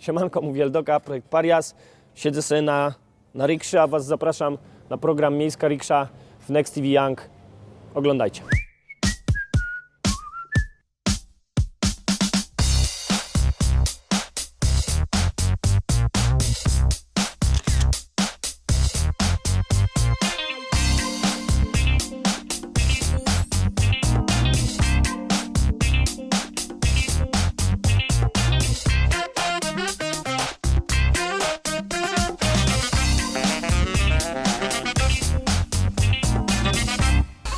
Siemanko, mówi Eldoka, projekt Parias. Siedzę sobie na, na rikszy, a Was zapraszam na program Miejska Riksza w Next TV Young. Oglądajcie.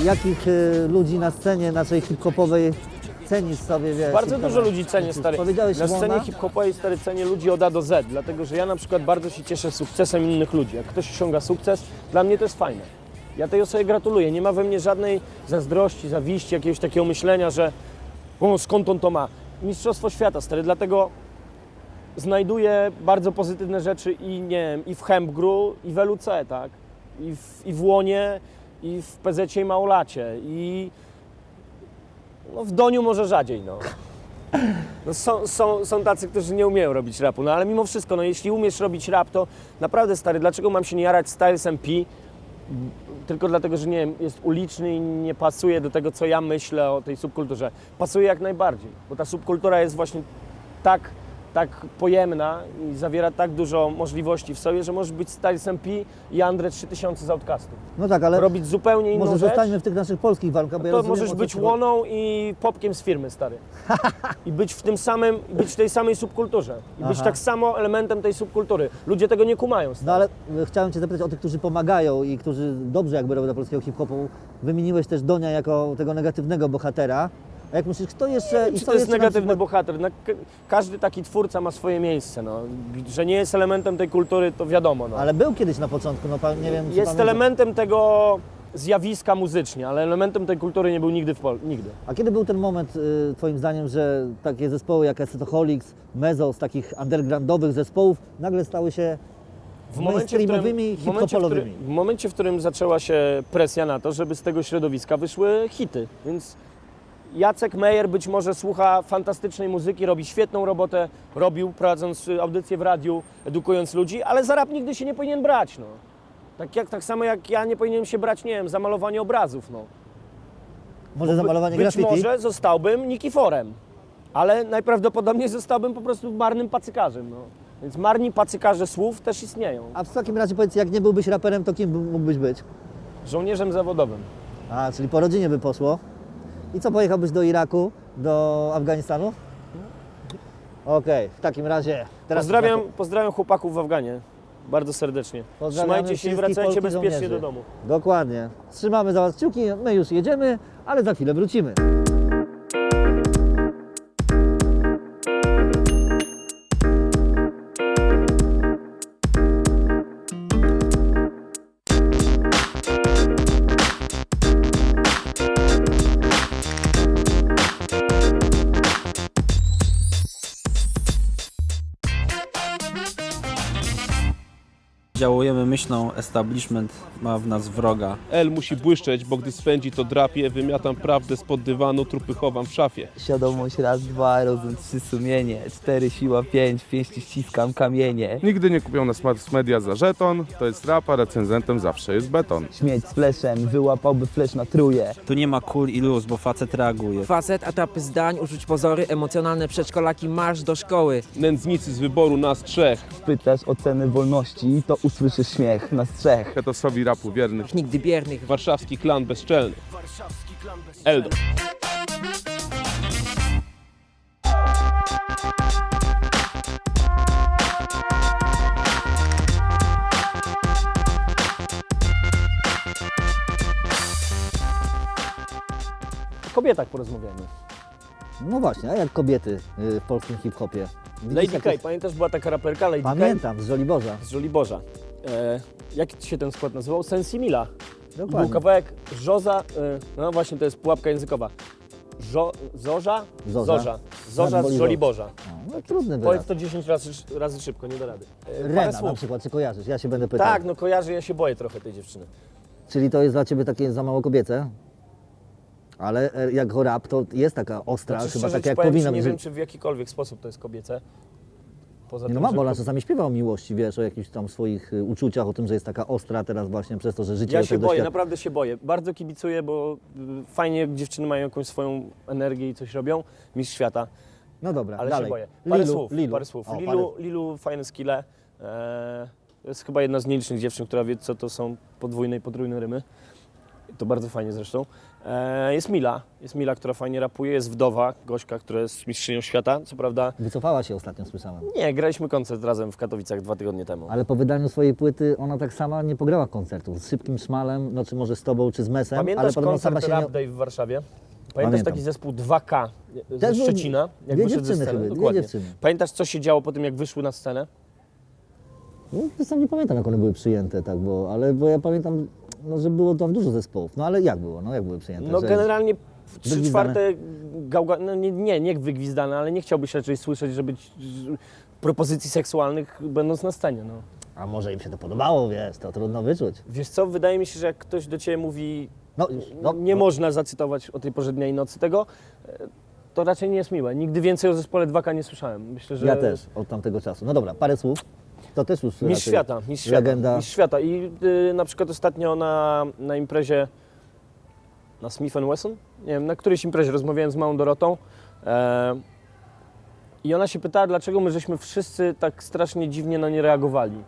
Jakich y, ludzi na scenie naszej hip-hopowej cenisz sobie, wiesz? Bardzo hip-hopa? dużo ludzi cenię, stary. Powiedziałeś Na scenie hip-hopowej, stary, cenię ludzi od A do Z, dlatego że ja na przykład bardzo się cieszę sukcesem innych ludzi. Jak ktoś osiąga sukces, dla mnie to jest fajne. Ja tej osobie gratuluję. Nie ma we mnie żadnej zazdrości, zawiści, jakiegoś takiego myślenia, że o, skąd on to ma. Mistrzostwo świata, stary, dlatego znajduję bardzo pozytywne rzeczy i nie wiem, i w Hempgru, i w LUC, tak? I w, i w Łonie, i w PZ i Małolacie, i no, w Doniu może rzadziej, no. No są, są, są tacy, którzy nie umieją robić rapu, no ale mimo wszystko, no jeśli umiesz robić rap, to naprawdę stary, dlaczego mam się nie jarać Styles MP? Tylko dlatego, że nie wiem, jest uliczny i nie pasuje do tego, co ja myślę o tej subkulturze. Pasuje jak najbardziej, bo ta subkultura jest właśnie tak, tak pojemna i zawiera tak dużo możliwości w sobie, że możesz być Styles MP i Andre 3000 z Outcastu. No tak, ale Robić zupełnie inną może rzecz. zostańmy w tych naszych polskich warunkach, bo ja To rozumiem, możesz o co być ci chodzi. łoną i popkiem z firmy, stary. I być w tym samym, być w tej samej subkulturze. I być Aha. tak samo elementem tej subkultury. Ludzie tego nie kumają. Stary. No ale y, chciałem Cię zapytać o tych, którzy pomagają i którzy dobrze jakby robią dla polskiego hip-hopu. Wymieniłeś też Donia jako tego negatywnego bohatera. A jak myślisz, kto jeszcze... i Czy to jest negatywny przykład- bohater? No, ka- każdy taki twórca ma swoje miejsce. No. Że nie jest elementem tej kultury, to wiadomo. No. Ale był kiedyś na początku, no nie wiem, jest elementem tego zjawiska muzycznie, ale elementem tej kultury nie był nigdy w Polsce. Nigdy. A kiedy był ten moment, y, Twoim zdaniem, że takie zespoły jak Acetoholics, Mezo, z takich undergroundowych zespołów nagle stały się W momencie, mainstreamowymi, w, momencie, w, którym, w momencie, w którym zaczęła się presja na to, żeby z tego środowiska wyszły hity. Więc Jacek Meyer być może słucha fantastycznej muzyki, robi świetną robotę, robił prowadząc y, audycję w radiu, edukując ludzi, ale za rap nigdy się nie powinien brać. No. Tak, jak, tak samo jak ja nie powinienem się brać, nie wiem, za malowanie obrazów. No. Może zamalowanie Być graffiti? może zostałbym Nikiforem, ale najprawdopodobniej zostałbym po prostu marnym pacykarzem. No. Więc marni pacykarze słów też istnieją. A w takim razie powiedz, jak nie byłbyś raperem, to kim by- mógłbyś być? Żołnierzem zawodowym. A, czyli po rodzinie by poszło. I co, pojechałbyś do Iraku, do Afganistanu? Okej, w takim razie... Teraz Pozdrawiam, pozdrawiam chłopaków w Afganie. Bardzo serdecznie. Pozdrawiamy Trzymajcie się i wszystkich wracajcie bezpiecznie żołnierzy. do domu. Dokładnie. Trzymamy za Was kciuki, my już jedziemy, ale za chwilę wrócimy. Myślą, establishment ma w nas wroga. L musi błyszczeć, bo gdy swędzi to drapie, wymiatam prawdę spod dywanu, trupy chowam w szafie. Świadomość raz, dwa, rozum trzy, sumienie. Cztery, siła pięć, pięści ściskam kamienie. Nigdy nie kupią nas mass media za żeton, to jest rap, a recenzentem zawsze jest beton. Śmieć z fleszem, wyłapałby flesz na truje. Tu nie ma kul i luz, bo facet reaguje. Facet, etapy zdań, uczuć pozory, emocjonalne przedszkolaki, marsz do szkoły. Nędznicy z wyboru nas trzech, Pytasz o cenę wolności, to usłyszysz śmiech nas trzech. etosowi rapu wiernych, Nigdy biernych, warszawski klan bezczelny. Eldo. O kobietach porozmawiamy. No właśnie, a jak kobiety y, w polskim hip-hopie? Widzisz, Lady jak K, jest- pamiętasz, była taka raperka Lady K? Pamiętam, z Żoliborza. Z Żoliborza. E, jak się ten skład nazywał? Sensimila. Był Dokładnie. kawałek Żoza, e, no właśnie to jest pułapka językowa. Żo, zorza? Zorza. Zorza. Zorza z Żoliborza. Żoliborza. No, trudny Powiedz wyraz. to 10 razy, razy szybko, nie da rady. E, parę Rena na słów. przykład, czy kojarzysz? Ja się będę pytał. Tak, no kojarzę, ja się boję trochę tej dziewczyny. Czyli to jest dla Ciebie takie za mało kobiece? Ale e, jako rap to jest taka ostra, Znaczy, chyba szczerze tak ci jak powiem powinna nie być. wiem, czy w jakikolwiek sposób to jest kobiece. Poza no tym, ma, że bo ona czasami śpiewa o miłości, wiesz, o jakichś tam swoich y, uczuciach, o tym, że jest taka ostra teraz właśnie przez to, że życie Ja się boję, doświad- naprawdę się boję. Bardzo kibicuję, bo y, fajnie dziewczyny mają jakąś swoją energię i coś robią. Mistrz świata, No dobra, ale dalej. się boję. Parę Lilu, słów, Lilu. parę słów. O, Lilu, parę- Lilu fajne skille. E, to jest chyba jedna z nielicznych dziewczyn, która wie, co to są podwójne i potrójne rymy. To bardzo fajnie zresztą. E, jest Mila, jest Mila, która fajnie rapuje, jest Wdowa, Gośka, która jest mistrzynią świata. Co prawda Wycofała się ostatnio, słyszałem. nie, graliśmy koncert razem w Katowicach dwa tygodnie temu. Ale po wydaniu swojej płyty ona tak sama nie pograła koncertów. Z Szybkim Szmalem, no czy może z Tobą, czy z Mesem, ale Pamiętasz podobno koncert sama się Rap. Day w Warszawie? Pamiętasz Pamiętam. taki zespół 2K ze Też były Szczecina? Jak dwie wyszedł ze dziewczyny sceny? dwie Dokładnie. dziewczyny. Pamiętasz, co się działo po tym, jak wyszły na scenę? No, ja sam nie pamiętam, jak one były przyjęte, tak, bo, ale bo ja pamiętam, no, że było tam dużo zespołów. No ale jak było, no jak były przyjęte? No że... generalnie w trzy Wygwizdane? czwarte gałga... no nie, nie, nie wygwizdane, ale nie chciałbyś raczej słyszeć, żeby ci- propozycji seksualnych będąc na scenie. No. A może im się to podobało, wiesz, to trudno wyczuć. Wiesz co, wydaje mi się, że jak ktoś do Ciebie mówi, No, no, nie no, można zacytować o tej porze dnia i nocy tego, e, to raczej nie jest miłe. Nigdy więcej o zespole 2K nie słyszałem. Myślę, że Ja też, od tamtego czasu. No dobra, parę słów. To też już Mistrz raczej świata, mistrz świata. legenda. Mistrz świata. I y, na przykład ostatnio na, na imprezie na Smith Wesson, nie wiem, na którejś imprezie rozmawiałem z małą Dorotą e, i ona się pytała, dlaczego my żeśmy wszyscy tak strasznie dziwnie na nie reagowali.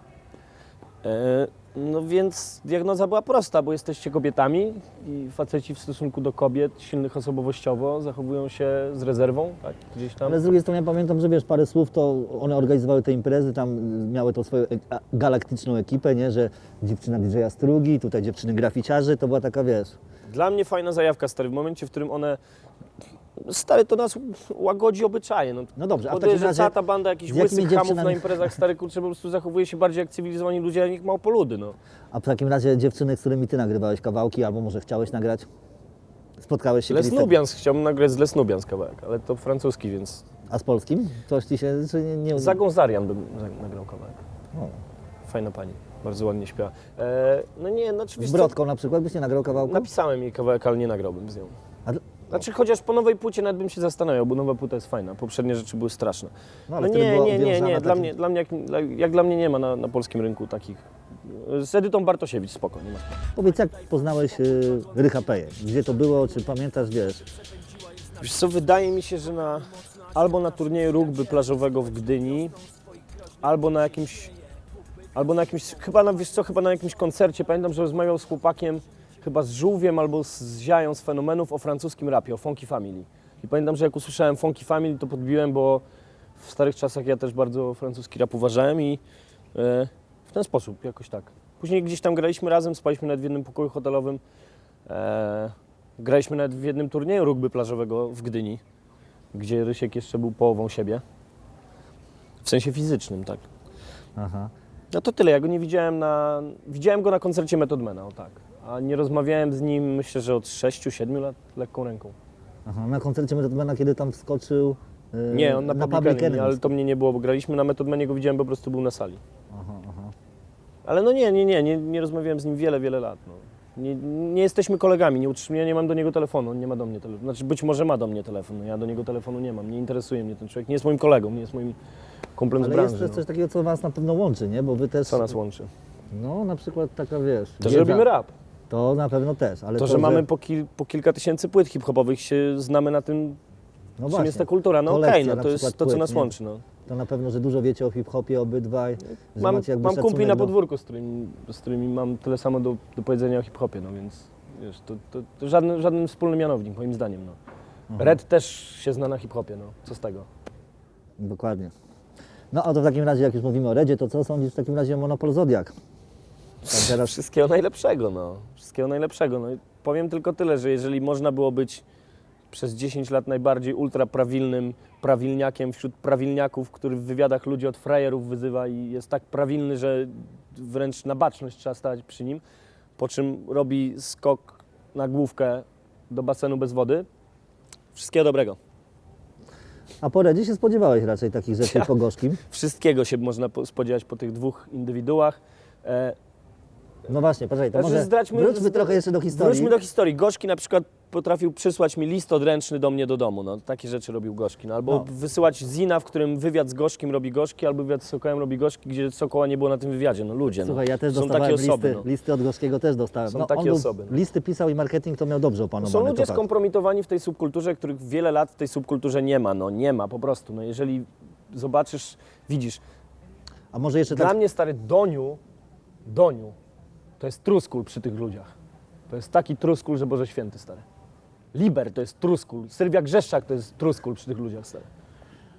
E, no więc diagnoza była prosta, bo jesteście kobietami i faceci w stosunku do kobiet silnych osobowościowo zachowują się z rezerwą, tak, gdzieś tam. Ale z drugiej strony ja pamiętam, że wiesz, parę słów to one organizowały te imprezy, tam miały tą swoją e- a- galaktyczną ekipę, nie, że dziewczyna DJ-a Strugi, tutaj dziewczyny graficiarzy, to była taka, wiesz, Dla mnie fajna zajawka, stary, w momencie, w którym one... Stary, to nas łagodzi obyczaje. No, No dobrze, a w takim że razie cała ta banda jakichś z łysych dziewczynami- na imprezach, stary, kurczę, po prostu zachowuje się bardziej jak cywilizowani ludzie, a niech małpoludy, no. a w takim razie dziewczyny, z którymi ty nagrywałeś kawałki, albo może chciałeś nagrać? Spotkałeś się Les kiedyś z Nubians, chciałbym nagrać z Les Nubians kawałek, ale to francuski, więc... A z polskim? Coś ci się, czy nie? nie... Za Gonzarian bym za- nagrał kawałek. O. Fajna pani, bardzo ładnie śpiewa. E, no nie, znaczy, Z wiesz co, Brodką na przykład byś nie nagrał kawałka? Napisałem jej kawałek, ale nie nagrałbym z nią. Znaczy, chociaż po nowej płycie nawet bym się zastanawiał, bo nowa płyta jest fajna, poprzednie rzeczy były straszne. No, No, ale wtedy nie, nie, nie, nie, dla mnie, dla mnie jak, jak dla mnie nie ma na, na polskim rynku takich. Z Edytą Bartosiewicz spoko, nie ma. Powiedz, jak poznałeś y, Rycha Peję? Gdzie to było, czy pamiętasz, wiesz? Wiesz co, wydaje mi się, że na, albo na turnieju rugby plażowego w Gdyni, albo na jakimś, albo na jakimś, chyba na, wiesz co, chyba na jakimś koncercie, pamiętam, że rozmawiał z chłopakiem, chyba z Żółwiem albo z Ziają z Fenomenów o francuskim rapie, o Funky Family. I pamiętam, że jak usłyszałem Funky Family, to podbiłem, bo w starych czasach ja też bardzo francuski rap uważałem i e, w ten sposób, jakoś tak. Później gdzieś tam graliśmy razem, spaliśmy nawet w jednym pokoju hotelowym. E, graliśmy nawet w jednym turnieju rugby plażowego w Gdyni, gdzie Rysiek jeszcze był połową siebie. W sensie fizycznym, tak. Aha. No to tyle, ja go nie widziałem na... Widziałem go na koncercie Methodmana, o tak. A nie rozmawiałem z nim, myślę, że od 6-7 lat lekką ręką. Aha. Na koncercie Metodmana, kiedy tam wskoczył y, Nie, on na, na Public Enemy, ale to mnie nie było, bo graliśmy na Methodmanie, go widziałem, po prostu był na sali. Aha, aha. Ale no nie, nie, nie, nie, nie rozmawiałem z nim wiele, wiele lat. No. Nie, nie jesteśmy kolegami, nie utrzymuję, ja nie mam do niego telefonu, on nie ma do mnie telefonu. Znaczy być może ma do mnie telefon, no ja do niego telefonu nie mam, nie interesuje mnie ten człowiek, nie jest moim kolegą, nie jest moim kumplem z Ale branży. jest też no. coś takiego, co was na pewno łączy, nie? Bo wy też... Co nas łączy? No, na przykład taka, wiesz... To, że wiedza. robimy rap. To na pewno też, ale To, że mamy po, kil, po kilka tysięcy płyt hip-hopowych, się znamy na tym, no czym jest ta kultura. No Kolekcja okej, no na to jest przykład to, co płyt, nas nie? łączy. No. To na pewno, że dużo wiecie o hip-hopie obydwaj. że Mam, macie jakby mam kumpli szacunek na do- podwórku, z którymi, z którymi mam tyle samo do, do powiedzenia o hip-hopie, no więc wiesz, to, to, to żaden, żaden wspólny mianownik, moim zdaniem. No. Mhm. Red też się zna na hip-hopie, no co z tego? Dokładnie. No a to w takim razie, jak już mówimy o Redzie, to co sądzisz w takim razie o Monopol Zodiak? Teraz Wszystkiego najlepszego, no. Wszystkiego najlepszego. No. i Powiem tylko tyle, że jeżeli można było być przez 10 lat najbardziej ultraprawilnym prawilniakiem wśród prawilniaków, który w wywiadach ludzi od frajerów wyzywa i jest tak prawilny, że wręcz na baczność trzeba stać przy nim, po czym robi skok na główkę do basenu bez wody. Wszystkiego dobrego. A po Redzie się spodziewałeś raczej takich rzeczy Ja- po Gorzkim? Wszystkiego się można po- spodziewać po tych dwóch indywiduach. No właśnie, poczekaj, to Znaczy, może zdradźmy- wróćmy trochę jeszcze do historii. Wróćmy do historii. Gorzki na przykład potrafił przysłać mi list odręczny do mnie do domu. No, takie rzeczy robił Gorzki. No, albo No. wysyłać zina, w którym wywiad z Gorzkim robi Gorzki, albo wywiad z Sokołem robi Gorzki, gdzie Sokoła nie było na tym wywiadzie. No ludzie, Słuchaj, no. ja też Są dostawałem takie osoby, listy, no. listy od Gorzkiego też dostałem. Są no, takie on był, osoby, no. Listy pisał i marketing to miał dobrze opanowane. Są ludzie to skompromitowani w tej subkulturze, których wiele lat w tej subkulturze nie ma. No nie ma po prostu. No, jeżeli zobaczysz, widzisz. A może jeszcze Dla tak, mnie stary Doniu, Doniu, to jest truskul przy tych ludziach. To jest taki truskul, że Boże Święty, stary. Liber to jest truskul. Sylwia Grzeszczak to jest truskul przy tych ludziach, stary.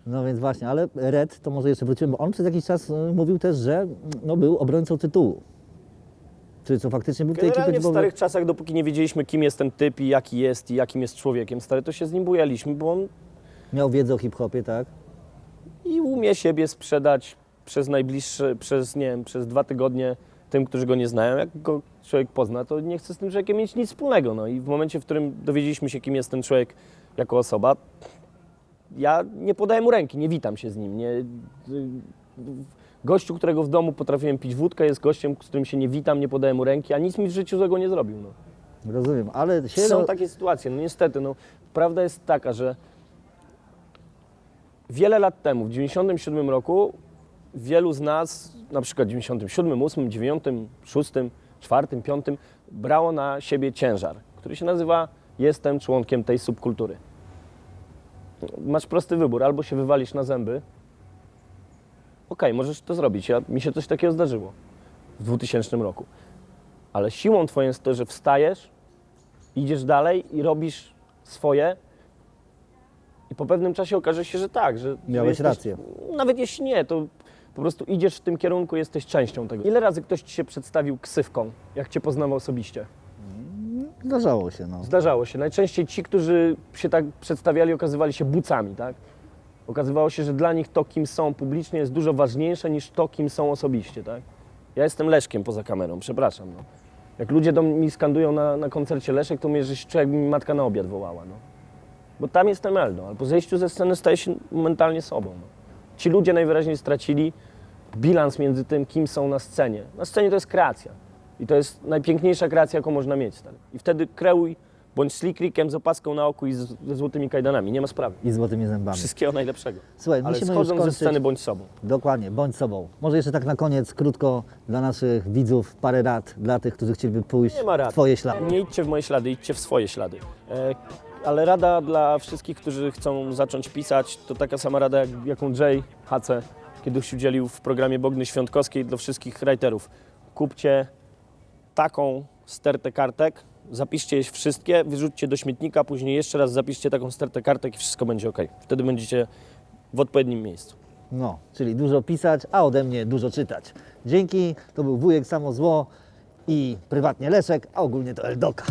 no więc właśnie, ale Red, to może jeszcze wrócimy, bo on przez jakiś czas y, mówił też, że no, był obrońcą tytułu. Czy co faktycznie był w tej ekipie Generalnie w starych czasach, dopóki nie wiedzieliśmy, kim jest ten typ i jaki jest i jakim jest człowiekiem, stary, to się z nim bujaliśmy, bo on Miał wiedzę o hip-hopie, tak? i umie siebie sprzedać przez najbliższe, przez nie wiem, przez dwa tygodnie tym, którzy go nie znają. Jak go człowiek pozna, to nie chce z tym człowiekiem mieć nic wspólnego. No i w momencie, w którym dowiedzieliśmy się, kim jest ten człowiek jako osoba, ja nie podaję mu ręki, nie witam się z nim. Nie, gościu, którego w domu potrafiłem pić wódkę, jest gościem, z którym się nie witam, nie podaję mu ręki, a nic mi w życiu złego nie zrobił. No. Rozumiem, ale się... Są takie sytuacje, no niestety, no, prawda jest taka, że wiele lat temu, w 97 roku, wielu z nas, na przykład w 97, 8, 9, 6, 4, 5, brało na siebie ciężar, który się nazywa jestem członkiem tej subkultury. Masz prosty wybór, albo się wywalisz na zęby, okej, możesz to zrobić, ja, mi się coś takiego zdarzyło w 2000 roku, ale siłą twoją jest to, że wstajesz, idziesz dalej i robisz swoje. I po pewnym czasie okaże się, że tak, że. że Miałeś jesteś, rację. Nawet jeśli nie, to po prostu idziesz w tym kierunku, jesteś częścią tego. Ile razy ktoś ci się przedstawił ksywką, jak cię poznawał osobiście? Zdarzało się, no. Zdarzało się. Najczęściej ci, którzy się tak przedstawiali, okazywali się bucami, tak? Okazywało się, że dla nich to, kim są publicznie, jest dużo ważniejsze niż to, kim są osobiście, tak? Ja jestem Leszkiem poza kamerą, przepraszam. No. Jak ludzie do mnie skandują na, na koncercie Leszek, to mnie, że się czuję, jakby mi matka na obiad wołała, no. Bo tam jestem Eldo, ale po zejściu ze sceny staję się momentalnie sobą. No. Ci ludzie najwyraźniej stracili bilans między tym, kim są na scenie. Na scenie to jest kreacja. I to jest najpiękniejsza kreacja, jaką można mieć. Stary. I wtedy kreuj, bądź slick z opaską na oku i z, ze złotymi kajdanami. Nie ma sprawy. I złotymi zębami. Wszystkiego najlepszego. Słuchaj, Ale musimy już schodząc ze kończyć. sceny, bądź sobą. Dokładnie, bądź sobą. Może jeszcze tak na koniec, krótko dla naszych widzów, parę rad dla tych, którzy chcieliby pójść Nie ma rad. w Twoje ślady. Nie idźcie w moje ślady, idźcie w swoje ślady. E, ale rada dla wszystkich, którzy chcą zacząć pisać, to taka sama rada, jak, jaką Jay HC kiedyś udzielił w programie Bogny Świątkowskiej dla wszystkich writerów. Kupcie taką stertę kartek, zapiszcie je wszystkie, wyrzućcie do śmietnika, później jeszcze raz zapiszcie taką stertę kartek i wszystko będzie ok. Wtedy będziecie w odpowiednim miejscu. No, czyli dużo pisać, a ode mnie dużo czytać. Dzięki, to był wujek Samo Zło i prywatnie Leszek, a ogólnie to Eldoka.